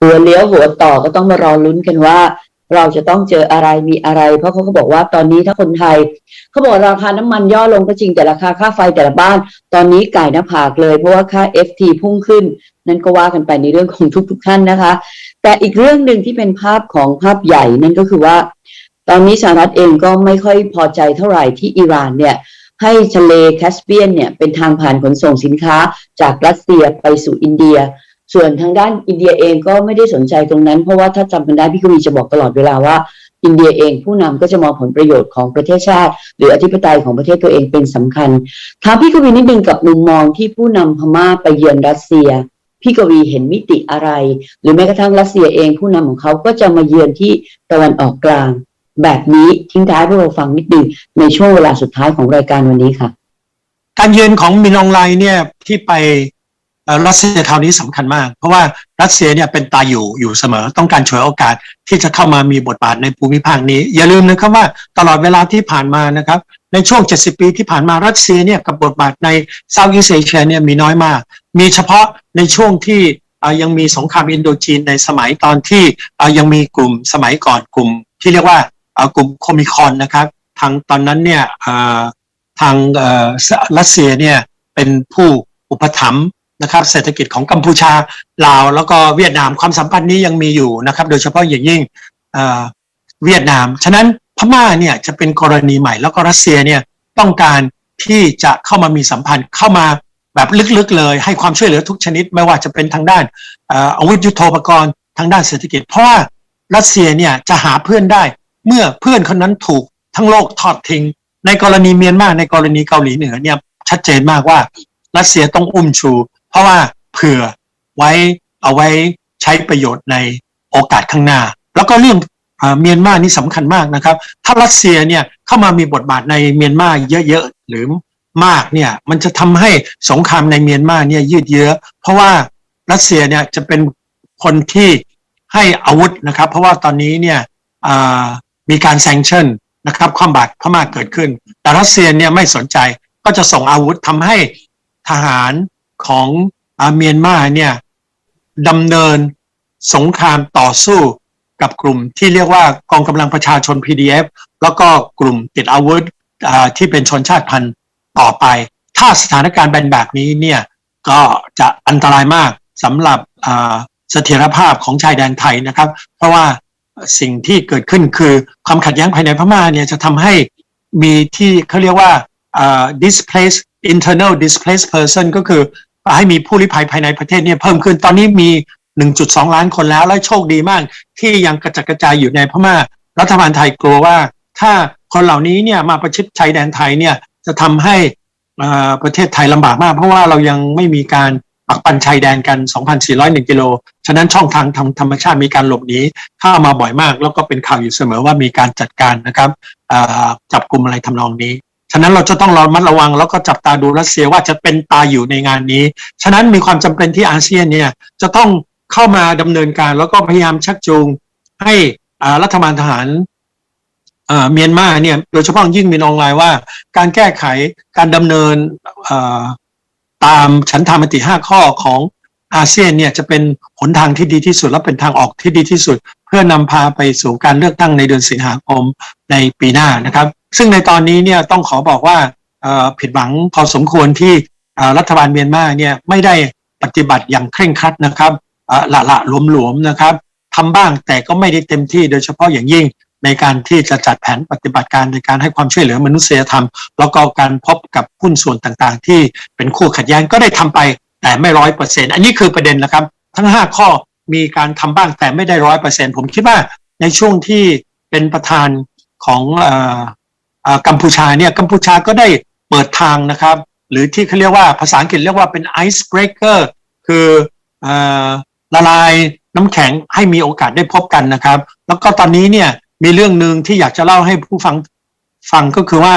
หัวเลี้ยวหัวต่อก็ต้องมารอลุ้นกันว่า เราจะต้องเจออะไรมีอะไร เพราะเขาก็บอกว่าตอนนี้ถ้าคนไทยเขาบอกราคาน้ำมันย่อลงก็จริงแต่ราคาค่าไฟแต่ละบ้าน ตอนนี้ไก่หน้าผากเลย เพราะว่าค่า FT พุ่งขึ้น นั่นก็ว่ากันไปในเรื่องของทุกๆท่านนะคะ แต่อีกเรื่องหนึ่งที่เป็นภาพของภาพใหญ่นั่นก็คือว่า ตอนนี้สหรัฐเองก็ไม่ค่อยพอใจเท่าไหร่ที่อิหร่านเนี่ยให้ทะเลแคสเปียนเนี่ยเป็นทางผ่านขนส่งสินค้าจากรัสเซียไปสู่อินเดีย ส่วนทางด้านอินเดียเองก็ไม่ได้สนใจตรงนั้น เพราะว่าถ้าจำกันได้พี่กวีจะบอกตลอดเวลาว่า อินเดียเองผู้นำก็จะมองผลประโยชน์ของประเทศชาติ หรืออธิปไตยของประเทศตัวเองเป็นสำคัญถามพี่กวีนิดนึงกับมุมมองที่ผู้นำพม่าไปเยือนรัสเซียพี่กวีเห็นมิติอะไร หรือแม้กระทั่งรัสเซียเองผู้นำของเขาก็จะมาเยือนที่ตะวันออกกลาง แบบนี้ทิ้งท้ายพวกเราฟังนิดนึงในช่วงเวลาสุดท้ายของรายการวันนี้ค่ะ การเยือนของมินอองไลเนี่ยที่ไป รัสเซียคราวนี้สำคัญมาก เพราะว่ารัสเซียเนี่ยเป็นตาอยู่อยู่เสมอต้องการฉวยโอกาสที่จะเข้ามามีบทบาทในภูมิภาคนี้ อย่าลืมนะครับว่าตลอดเวลาที่ผ่านมานะครับในช่วง 70 ปีที่ผ่านมารัสเซียเนี่ยกับบทบาทในเซาท์อีสเอเชียเนี่ยมีน้อยมาก มีเฉพาะในช่วงที่ยังมีสงครามอินโดจีนในสมัยตอนที่ยังมีกลุ่มสมัยก่อนกลุ่ม ที่เรียกว่ากลุ่มโคมิคอนนะครับทางตอนนั้นเนี่ยทางรัสเซียเนี่ยเป็นผู้อุปถัมภ์ นะครับเศรษฐกิจของกัมพูชาลาวแล้วก็เวียดนามความสัมพันธ์นี้ยังมีอยู่นะครับ โดยเฉพาะอย่างยิ่งเเวียดนาม ฉะนั้นพม่าเนี่ยจะเป็นกรณีใหม่แล้วก็รัสเซียเนี่ยต้องการที่จะเข้ามามีสัมพันธ์เข้ามาแบบลึกๆเลย ให้ความช่วยเหลือทุกชนิด ไม่ว่าจะเป็นทางด้านเอ่ออาวุธยุโทโธปกรณ์ทางด้านเศรษฐกิจ เพราะว่ารัสเซียเนี่ยจะหาเพื่อนได้เมื่อเพื่อนคนนั้นถูกทั้งโลกทอดทิ้ง ในกรณีเมียนมาในกรณีเกาหลีเหนือเนี่ยชัดเจนมากว่ารัสเซียต้องอุ้มชู เพราะว่าเผื่อไว้เอาไว้ใช้ประโยชน์ในโอกาสข้างหน้า แล้วก็เรื่องเมียนมานี่สำคัญมากนะครับ ถ้ารัสเซียเนี่ยเข้ามามีบทบาทในเมียนมาเยอะๆหรือมากเนี่ยมันจะทำให้สงครามในเมียนมาเนี่ยยืดเยื้อเพราะว่ารัสเซียเนี่ยจะเป็นคนที่ให้อาวุธนะครับ เพราะว่าตอนนี้เนี่ยมีการแซงชั่นนะครับความบาดพม่าเกิดขึ้น แต่รัสเซียเนี่ยไม่สนใจก็จะส่งอาวุธทำให้ทหาร ของอาเมียนมาเนี่ยดำเนินสงครามต่อสู้กับกลุ่มที่เรียกว่ากองกำลังประชาชน PDF แล้วก็กลุ่มติดอาวุธที่เป็นชนชาติพันธุ์ต่อไป ถ้าสถานการณ์เป็นแบบนี้เนี่ยก็จะอันตรายมากสำหรับเสถียรภาพของชายแดนไทยนะครับ เพราะว่าสิ่งที่เกิดขึ้นคือความขัดแย้งภายในพม่าเนี่ยจะทำให้มีที่เขาเรียกว่าอ่า displaced internal displaced person ก็คือ ให้มีผู้ลี้ภัยภายในประเทศเนี่ยเพิ่มขึ้นตอนนี้มี 1.2 ล้านคนแล้วและโชคดีมาก ที่ยังกระจัดกระจายอยู่ในพม่า รัฐบาลไทยกลัวว่า ถ้าคนเหล่านี้เนี่ยมาประชิดชายแดนไทยเนี่ยจะทำให้อ่าประเทศไทยลำบากมาก เพราะว่าเรายังไม่มีการปักปันชายแดนกัน 2,401 กิโล ฉะนั้นช่องทางทางธรรมชาติมีการหลบหนีเข้ามาบ่อยมาก แล้วก็เป็นข่าวอยู่เสมอว่ามีการจัดการนะครับอ่าจับกลุ่มอะไรทำนองนี้ ฉะนั้นเราจะต้องระมัดระวัง แล้วก็จับตาดูรัสเซียว่าจะเป็นตาอยู่ในงานนี้ ฉะนั้นมีความจำเป็นที่อาเซียนเนี่ยจะต้องเข้ามาดำเนินการ แล้วก็พยายามชักจูงให้รัฐบาลทหารเมียนมาเนี่ยโดยเฉพาะยิ่งมีนองไลน์ว่า การแก้ไขการดำเนินตามฉันทามติห้าข้อของอาเซียนเนี่ยจะเป็นหนทางที่ดีที่สุดและเป็นทางออกที่ดีที่สุด เพื่อนำพาไปสู่การเลือกตั้งในเดือนสิงหาคมในปีหน้านะครับ ซึ่งในตอนนี้เนี่ยต้องขอบอกว่าผิดหวังพอสมควรที่รัฐบาลเมียนมาเนี่ยไม่ได้ปฏิบัติอย่างเคร่งครัดนะครับเอ่อละละหลวมนะครับทำบ้างแต่ก็ไม่ได้เต็มที่โดยเฉพาะอย่างยิ่งในการที่จะจัดแผนปฏิบัติการในการให้ความช่วยเหลือมนุษยธรรม แล้วก็การพบกับหุ้นส่วนต่างๆ ที่เป็นคู่ขัดแย้งก็ได้ทำไปแต่ไม่ร้อยเปอร์เซ็นต์อันนี้คือประเด็นนะครับ ทั้ง 5 ข้อมีการทำบ้างแต่ไม่ได้ร้อยเปอร์เซ็นต์ผมคิดว่าในช่วงที่เป็นประธานของ กัมพูชาเนี่ยกัมพูชาก็ได้เปิดทางนะครับ หรือที่เขาเรียกว่าภาษาอังกฤษเรียกว่าเป็น ice breaker คือเอ่อละลายน้ำแข็งให้มีโอกาสได้พบกันนะครับ แล้วก็ตอนนี้เนี่ยมีเรื่องหนึ่งที่อยากจะเล่าให้ผู้ฟังฟังก็คือว่า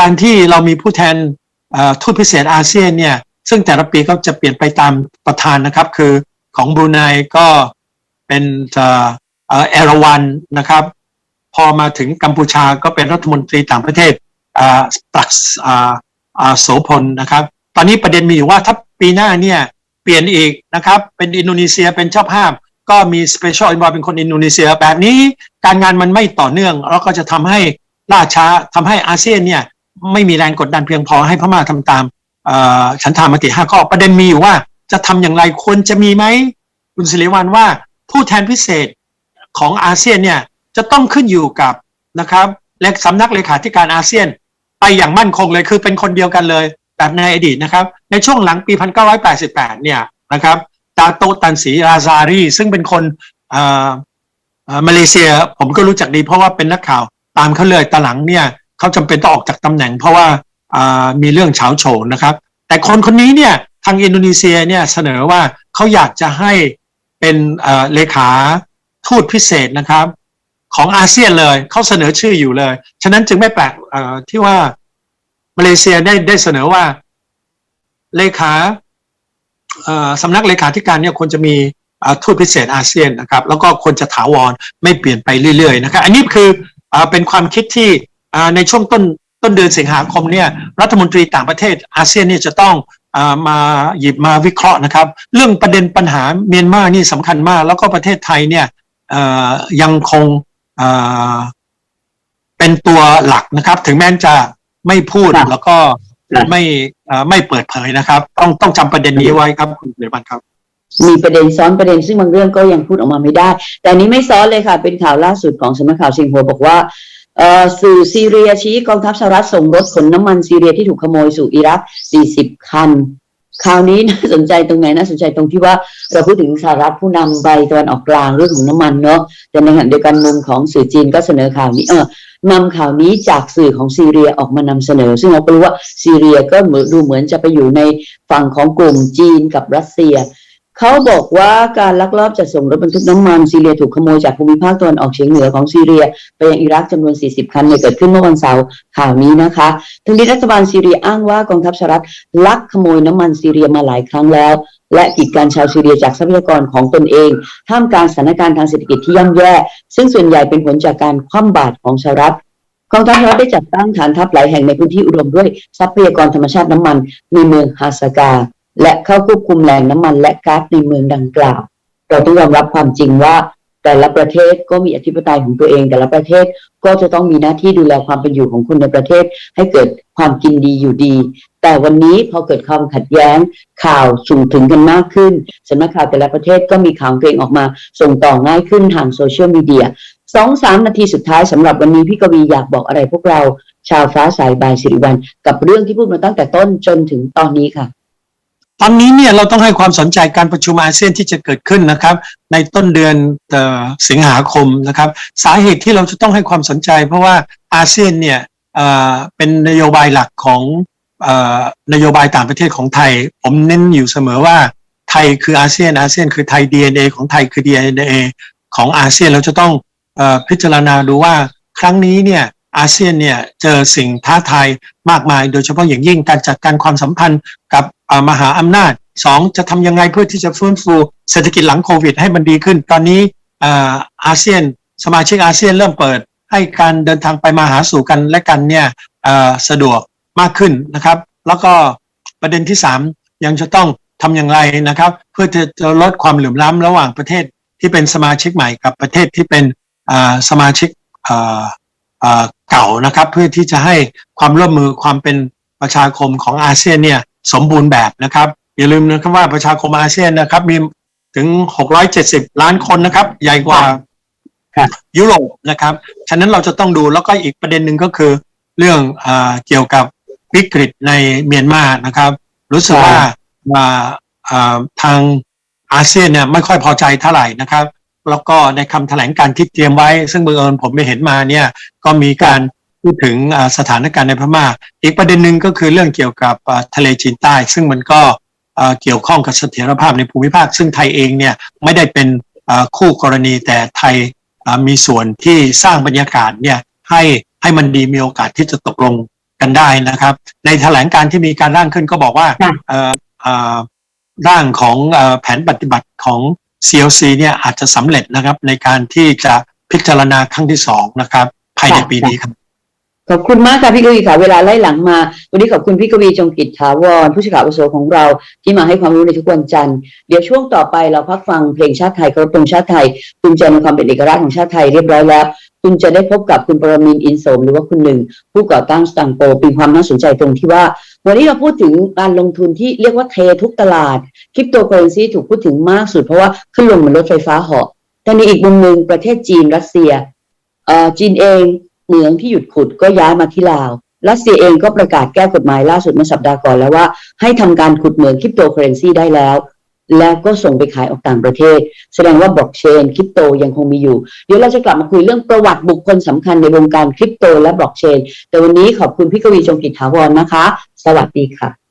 การที่เรามีผู้แทนทูตพิเศษอาเซียนเนี่ยซึ่งแต่ละปีก็จะเปลี่ยนไปตามประธานนะครับ คือของบรูไนก็เป็นเอราวันนะครับ พอมาถึงกัมพูชาก็เป็นรัฐมนตรีต่างประเทศอ่าปลักอ่าอ่าโสพลนะครับ ตอนนี้ประเด็นมีอยู่ว่าถ้าปีหน้าเนี่ยเปลี่ยนอีกนะครับ เป็นอินโดนีเซียเป็นเจ้าภาพ ก็มี Special Envoy เป็นคนอินโดนีเซียแบบนี้การงานมันไม่ต่อเนื่อง แล้วก็จะทำให้ล่าช้าทำให้อาเซียนเนี่ยไม่มีแรงกดดันเพียงพอให้พม่าทำตามอ่อฉันทามติห้าข้อประเด็นมีอยู่ว่าจะทำอย่างไรควรจะมีไหมคุณสิริวัลว่าผู้แทนพิเศษของอาเซียนเนี่ย จะต้องขึ้นอยู่กับนะครับและสำนักเลขาธิการอาเซียน ไปอย่างมั่นคงเลยคือเป็นคนเดียวกันเลยแบบในอดีตนะครับ ในช่วงหลังปี 1988 เนี่ยนะครับดาโตตันสีราซารีซึ่งเป็นคนอ่อเอ่อมาเลเซียผมก็รู้จักดี เพราะว่าเป็นนักข่าวตามเขาเลยตอนหลังเนี่ยเขาจำเป็นต้องออกจากตำแหน่ง เพราะว่าอ่ามีเรื่องเฉาโฉนนะครับ แต่คนคนนี้เนี่ยทางอินโดนีเซียเนี่ยเสนอว่าเขาอยากจะให้เป็นอ่อเลขาทูตพิเศษนะครับ ของอาเซียนเลยเขาเสนอชื่ออยู่เลย ฉะนั้นจึงไม่แปลกที่ว่ามาเลเซียได้ได้เสนอว่าเลขาสำนักเลขาธิการเนี่ยควรจะมีทูตพิเศษอาเซียนนะครับ แล้วก็ควรจะถาวรไม่เปลี่ยนไปเรื่อยๆนะครับ อันนี้คือเอ่อเป็นความคิดที่ในช่วงต้นต้นเดือนสิงหาคมเนี่ยรัฐมนตรีต่างประเทศอาเซียนเนี่ยจะต้องอมาหยิบมาวิเคราะห์นะครับ เรื่องประเด็นปัญหาเมียนมานี่สำคัญมาก แล้วก็ประเทศไทยเนี่ยยังคง เอ่อเป็นตัวหลักนะครับ ถึงแม้จะไม่พูดค่ะแล้วก็ค่ะไม่เอ่อไม่เปิดเผยนะครับ ต้องต้องจำประเด็นนี้ไว้ครับคุณเดวันครับ มีประเด็นซ้อนประเด็นซึ่งบางเรื่องก็ยังพูดออกมาไม่ได้ แต่อันนี้ไม่ซ้อนเลยค่ะ เป็นข่าวล่าสุดของสำนักข่าวซิงหัวบอกว่าเอ่อสื่อซีเรียชี้กองทัพสหรัฐส่งรถขนน้ำมันซีเรียที่ถูกขโมยสู่อิรัก 40 คัน ข่าวนี้น่าสนใจตรงไหนน่าสนใจตรงที่ว่าเราพูดถึงสหรัฐผู้นำไปตะวันออกกลางเรื่องของน้ำมันเนาะแต่ในขณะเดียวกันมุมของสื่อจีนก็เสนอข่าวนี้เออนำข่าวนี้จากสื่อของซีเรียออกมานำเสนอ ซึ่งเราก็รู้ว่าซีเรียก็ดูเหมือนจะไปอยู่ในฝั่งของกลุ่มจีนกับรัสเซีย เขาบอกว่าการลักลอบจัดส่งรถบรรทุกน้ำมันซีเรียถูกขโมยจากภูมิภาคตะวันออกเฉียงเหนือของซีเรีย ไปยังอิรักจำนวน 40 คันเนี่ยเกิดขึ้นเมื่อวันเสาร์ข่าวนี้นะคะทั้งนี้รัฐบาลซีเรียอ้างว่ากองทัพสหรัฐลักขโมยน้ำมันซีเรียมาหลายครั้งแล้ว และกีดกันชาวซีเรียจากทรัพยากรของตนเอง ท่ามกลางสถานการณ์ทางเศรษฐกิจที่ย่ำแย่ ซึ่งส่วนใหญ่เป็นผลจากการคว่ำบาตรของสหรัฐกองทัพสหรัฐได้จัดตั้งฐานทัพหลายแห่งในพื้นที่อุดมด้วยทรัพยากรธรรมชาติน้ำมันในเมืองฮาสกา และเข้าควบคุมแหล่งน้ำมันและก๊าซในเมืองดังกล่าว เราต้องยอมรับความจริงว่า แต่ละประเทศก็มีอธิปไตยของตัวเอง แต่ละประเทศก็จะต้องมีหน้าที่ดูแลความเป็นอยู่ของคนในประเทศ ให้เกิดความกินดีอยู่ดี แต่วันนี้พอเกิดความขัดแย้ง ข่าวส่งถึงกันมากขึ้นสำนักข่าวแต่ละประเทศก็มีข่าวตัวเองออกมา ส่งต่อง่ายขึ้นทางโซเชียลมีเดียสองสามนาทีสุดท้ายสำหรับวันนี้พี่กวีอยากบอกอะไรพวกเรา ชาวฟ้าสายบายสิริวัลกับเรื่องที่พูดมาตั้งแต่ต้นจนถึงตอนนี้ค่ะ ตอนนี้เนี่ยเราต้องให้ความสนใจการประชุมอาเซียนที่จะเกิดขึ้นนะครับ ในต้นเดือนสิงหาคมนะครับ สาเหตุที่เราจะต้องให้ความสนใจ เพราะว่าอาเซียนเนี่ยเป็นนโยบายหลักของอนโยบายต่างประเทศของไทย ผมเน้นอยู่เสมอว่าไทยคืออาเซียนอาเซียนคือไทย DNA ของไทยคือ DNA ของอาเซียนเราจะต้องอพิจารณาดูว่าครั้งนี้เนี่ยอาเซียนเนี่ยเจอสิ่งท้าทายมากมาย โดยเฉพาะอย่างยิ่งการจัดการความสัมพันธ์กับ มหาอำนาจสองจะทำยังไงเพื่อที่จะฟื้นฟูเศรษฐกิจหลังโควิดให้มันดีขึ้น ตอนนี้อาเซียน สมาชิกอาเซียนเริ่มเปิด ให้การเดินทางไปมาหาสู่กันและกันเนี่ยสะดวกมากขึ้นนะครับ แล้วก็ประเด็นที่สามยังจะต้องทำอย่างไรนะครับ เพื่อจะลดความเหลื่อมล้ำระหว่างประเทศที่เป็นสมาชิกใหม่กับประเทศที่เป็นสมาชิกเก่านะครับ เพื่อที่จะให้ความร่วมมือความเป็นประชาคมของอาเซียนเนี่ย สมบูรณ์แบบนะครับ อย่าลืมนะครับว่าประชาคมอาเซียนนะครับ มีถึง 670 ล้านคนนะครับ ใหญ่กว่ายุโรปนะครับ ฉะนั้นเราจะต้องดูแล้วก็อีกประเด็นหนึ่งก็คือเรื่องอเกี่ยวกับวิกฤตในเมียนมานะครับ รู้สึกว่าาทางอาเซียนเนี่ยไม่ค่อยพอใจเท่าไหร่นะครับ แล้วก็ในคำแถลงการที่เตรียมไว้ ซึ่งบังเอิญผมไปเห็นมาเนี่ยก็มีการ พูดถึงอ่าสถานการณ์ในพม่า อีกประเด็นหนึ่งก็คือเรื่องเกี่ยวกับอ่าทะเลจีนใต้ ซึ่งมันก็อ่าเกี่ยวข้องกับเสถียรภาพในภูมิภาค ซึ่งไทยเองเนี่ยไม่ได้เป็นอ่าคู่กรณีแต่ไทยอ่ามีส่วนที่สร้างบรรยากาศเนี่ยให้ให้มันดีมีโอกาสที่จะตกลงกันได้นะครับ ในแถลงการที่มีการร่างขึ้นก็บอกว่าค่ะเอ่อเอ่อร่างของเอ่อแผนปฏิบัติของ CLC เนี่ยอาจจะสำเร็จนะครับในการที่จะพิจารณาครั้งที่สองนะครับ ภายในปีนี้ครับ ขอบคุณมากค่ะพี่กวีค่ะเวลาไล่หลังมา วันนี้ขอบคุณพี่กวีจงกิจถาวรผู้สื่อข่าวอุโสของเราที่มาให้ความรู้ในทุกวันจันทร์เดี๋ยวช่วงต่อไปเราพักฟังเพลงชาติไทยเคารพธงชาติไทยภูมิใจในความเป็นเอกราชของชาติไทยเรียบร้อยแล้วคุณจะได้พบกับคุณปรมินอินโสมหรือว่าคุณหนึ่ง ผู้ก่อตั้งสตังโปเป็นความน่าสนใจตรงที่ว่า วันนี้เราพูดถึงการลงทุนที่เรียกว่าเททุกตลาดคริปโตเคอเรนซีถูกพูดถึงมากสุดเพราะว่าขึ้นลงเหมือนรถไฟฟ้าเหาะแต่ในอีกมุมหนึ่งประเทศจีนรัสเซียเอ่อจีนเอง เหมืองที่หยุดขุดก็ย้ายมาที่ลาวรัสเซียเองก็ประกาศแก้กฎหมายล่าสุดเมื่อสัปดาห์ก่อนแล้วว่าให้ทำการขุดเหมืองคริปโตเคอเรนซีได้แล้ว แล้วก็ส่งไปขายออกต่างประเทศ แสดงว่าบล็อกเชนคริปโตยังคงมีอยู่ เดี๋ยวเราจะกลับมาคุยเรื่องประวัติบุคคลสำคัญในวงการคริปโตและบล็อกเชน แต่วันนี้ขอบคุณพี่กวีจงกิจถาวรนะคะ สวัสดีค่ะ